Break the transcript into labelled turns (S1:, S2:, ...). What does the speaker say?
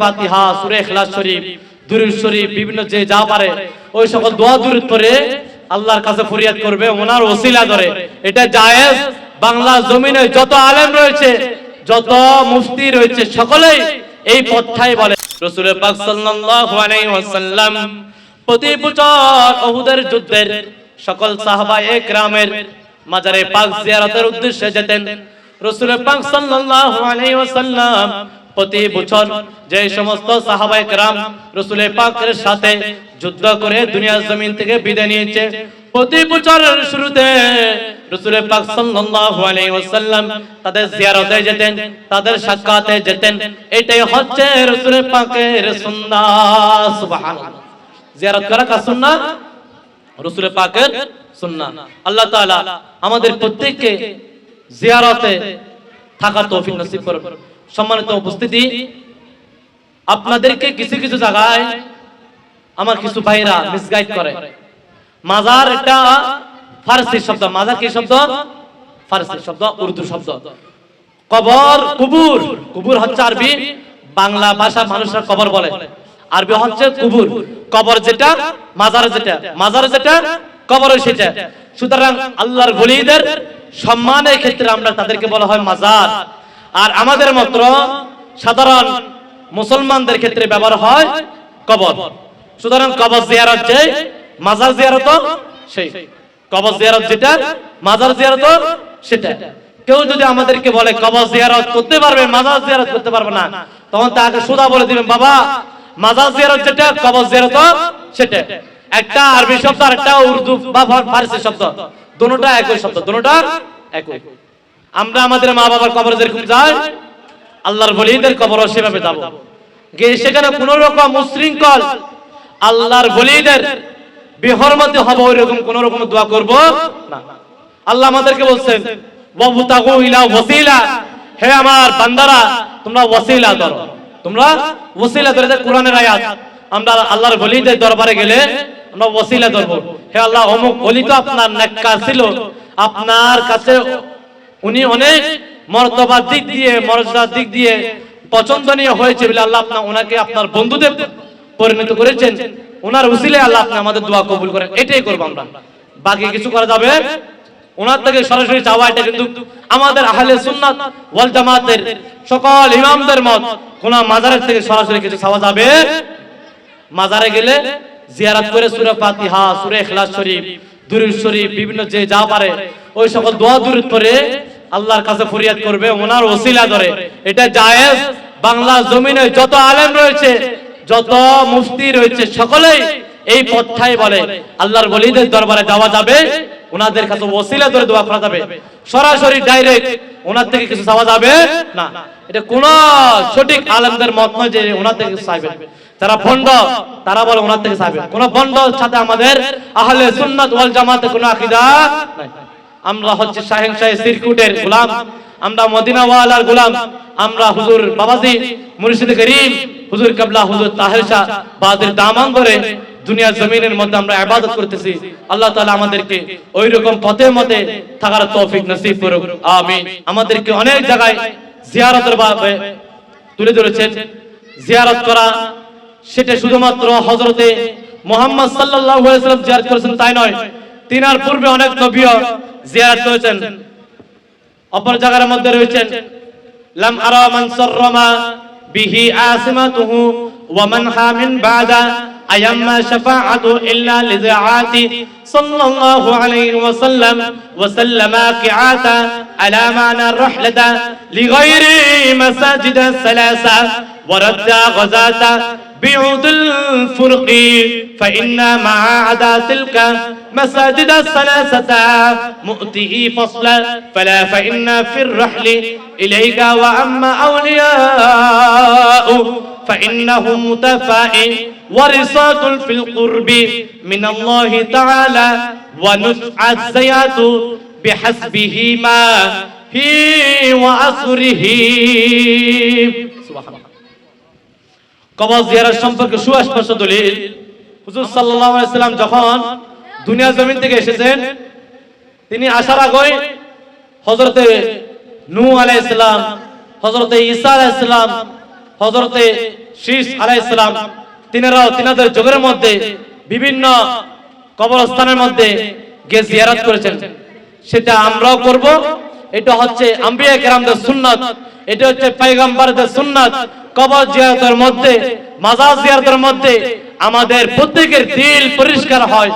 S1: ফাতিহা, সূরা ইখলাস শরীফ দুরূদ শরীফ, বিভিন্ন যে যা পারে, ওই সকল দোয়া দুরূদ পড়ে আল্লাহর কাছে ফরিয়াদ করবে, ওনার ওসিলা ধরে। এটা জায়েজ। বাংলা জমিনে যত আলেম রয়েছে, যত মুফতি রয়েছে, সকলেই এই পথটাই বলে। রাসূল পাক সাল্লাল্লাহু আলাইহি ওয়াসাল্লাম প্রতি বছর উহুদের যুদ্ধের সকল সাহাবা একরামের মাজারে পাক জিয়ারতের উদ্দেশ্যে যেতেন। রাসূল পাক সাল্লাল্লাহু আলাইহি ওয়াসাল্লাম প্রতি বছর যে সমস্ত সাহাবায়ে কেরাম রাসূল পাকের সাথে যুদ্ধ করে দুনিয়ার জমিন থেকে বিদায় নিয়েছে, প্রতি বছরের শুরুতে পাক সাল্লাল্লাহু আলাইহি ওয়াসাল্লাম তাদের জিয়ারতে যেতেন, তাদের সাক্ষাতে যেতেন। এটাই হচ্ছে পাকের সুন্নাহ, সুবহানাল্লাহ। জিয়ারত করা কার সুন্নাহ? পাকের সুন্নাহ। আল্লাহ তাআলা আমাদের প্রত্যেককে জিয়ারতে থাকা তৌফিক নসিব করুন। সম্মানিত উপস্থিতি, আপনাদেরকে কিছু কিছু জায়গায় আমার কিছু ভাইরা মিসগাইড করে। মাজার এটা ফারসি শব্দ। মাজার কি শব্দ? ফারসি শব্দ, উর্দু শব্দ। কবর, কুবুর। কুবুর হচ্ছে আরবি, বাংলা ভাষা মানুষরা কবর বলে। আরবি হচ্ছে কুবুর। কবর যেটা, মাজার যেটা। মাজার যেটা, কবর সেটা। সুতরাং আল্লাহর বলিদের সম্মানের ক্ষেত্রে আমরা তাদেরকে বলা হয় মাজার। আর আমাদের মাত্র সাধারণ মুসলমানদের ক্ষেত্রে ব্যবহার হয় কবর। সুতরাং কবর জিয়ারত যে, মাজার জিয়ারত সেই। কবর জিয়ারত যেটা, মাজার জিয়ারত সেটা। কেউ যদি আমাদেরকে বলে কবর জিয়ারত করতে পারবে, মাজার জিয়ারত করতে পারবে না, তখন তাকে সুদা বলে দিবেন, বাবা, মাজার জিয়ারত যেটা, কবর জিয়ারত সেটা। একটা আরবি শব্দ আর একটা উর্দু বা ফারসি শব্দ। দুটোটা একই শব্দ দুটোটা একই। আমরা আমাদের মা বাবার কবরে যেরকম যাই আল্লাহর বলিদের কবরও সেভাবে যাব। গিয়ে সেখানে কোন রকম উশৃঙ্খল আল্লাহর বলিদের বিহরমতি হবে ওই রকম কোন রকম দোয়া করব না। আল্লাহ আমাদেরকে বলছেন, ওয়াবতাগু ইলা ওয়াসিলা। হে আমার বান্দারা, তোমরা ওয়াসিলা ধরো। তোমরা ওয়াসিলা ধরে কোরআনের আয়াত। আমরা আল্লাহর বলিদের দরবারে গেলে আমরা ওয়াসিলা ধরবো। হে আল্লাহ, অমুক বলি তো আপনার নেককার ছিল। আপনার কাছে উনি অনেক মর্তবার দিক দিয়ে, মর্যাদার দিক দিয়ে পছন্দনীয় হয়েছে বলে আল্লাহ আপনার ওনাকে আপনার বন্ধুদের পরিণত করেছেন। ওনার উসিলে আল্লাহ আপনি আমাদের দোয়া কবুল করেন, এটাই করব আমরা। বাকি কিছু করা যাবে? ওনার থেকে সরাসরি চাওয়া এটা কিন্তু আমাদের আহলে সুন্নাত ওয়াল জামাতের সকল ইমামদের মত, কোন মাজারের থেকে সরাসরি কিছু চাওয়া যাবে? মাজারে গেলে জিয়ারত করে সূরা ফাতিহা, সূরা ইখলাস শরীফ, দুরুদ শরীফ, বিভিন্ন যে যা পারে, ওই সকল দোয়া দুরূদ পড়ে আল্লাহর কাছে ফরিয়াদ করবে, ওনার ওসিলা ধরে। এটা জায়েজ। বাংলা জমিনে যত আলেম রয়েছে, যত মুফতি রয়েছে, সকলেই এই পথটাই বলে। আল্লাহর বলিদের দরবারে যাওয়া যাবে, ওনাদের কাছে ওসিলা ধরে দোয়া করা যাবে। সরাসরি ডাইরেক্ট ওনার থেকে কিছু চাওয়া যাবে না। এটা কোন সঠিক আলেমদের মত নয় যে ওনার থেকে কিছু চাইবেন যারা ভণ্ড, তারা বলে ওনার থেকে চাইবে। কোন ভণ্ড সাথে আমাদের আহলে সুন্নাত ওয়াল জামাতে কোনো আকীদা নাই। আমরা হচ্ছে শাহেন শাহে সিরকুটের গোলাম, আমরা মদিনা ওয়ালার গোলাম, আমরা হুজুর বাবাজি মুর্শিদ করিম, হুজুর কাবলা হুজুর তাহের শাহ বাদের দামান ধরে দুনিয়ার জমিনের মধ্যে আমরা ইবাদত করতেছি। আল্লাহ তাআলা আমাদেরকে ওই রকম পথে মতে থাকার তৌফিক নসিব করুক। আমিন। আমাদেরকে অনেক জায়গায় জিয়ারতের ভাবে তুলে ধরেছেন। জিয়ারত করা, সেটা শুধুমাত্র হজরতে মোহাম্মদ ওয়াসাল্লাম জিয়ারত করেছেন তাই নয়, তিনার পূর্বে অনেক নবীও জিয়ারত করেছেন। অপর জায়গার মধ্যে রয়েছেন, লাম আরা মান সাররামা বিহি আসমাতুহু ওয়া মান হা মিন বাদা আয়াম্মা শাফাআতু ইল্লা লিযাআতি সাল্লাল্লাহু আলাইহি ওয়া সাল্লাম ওয়া সাল্লামা কিআতা আলা মানা রহলাতা লিগাইরি মাসাজিদা সালাসা ওয়া রাদ্দা গাজাতা بعود الفرق فإن مع عدا تلك مساجد الثلاثة مؤته فصلا فلا فإن في الرحل إليك وأما أولياء فإنهم متفائل ورصاد في القرب من الله تعالى ونفع الزيات بحسبهما هي وأسره. سبحان الله. কবর জিয়ারত সম্পর্কে সুস্পষ্ট দলিল। হুজুর সাল্লাল্লাহু আলাইহি সাল্লাম যখন দুনিয়া জমিন থেকে এসেছেন, তিনি আসার আগে হযরতে নূহ আলাইহিস সালাম, হযরতে ঈসা আলাইহিস সালাম, হযরতে শীষ আলাইহিস সালাম তিনাদের যুগের মধ্যে বিভিন্ন কবরস্থানের মধ্যে গিয়ে জিয়ারত করেছেন। সেটা আমরাও করব। এটা হচ্ছে আম্বিয়া কেরামদের সুন্নাত। এটা হচ্ছে পাইগাম্বারদের সুন্নাত। কবর জিয়ারতের মধ্যে মাজার জিয়ারতের মধ্যে আমাদের প্রত্যেকের দিল পরিষ্কার হয়।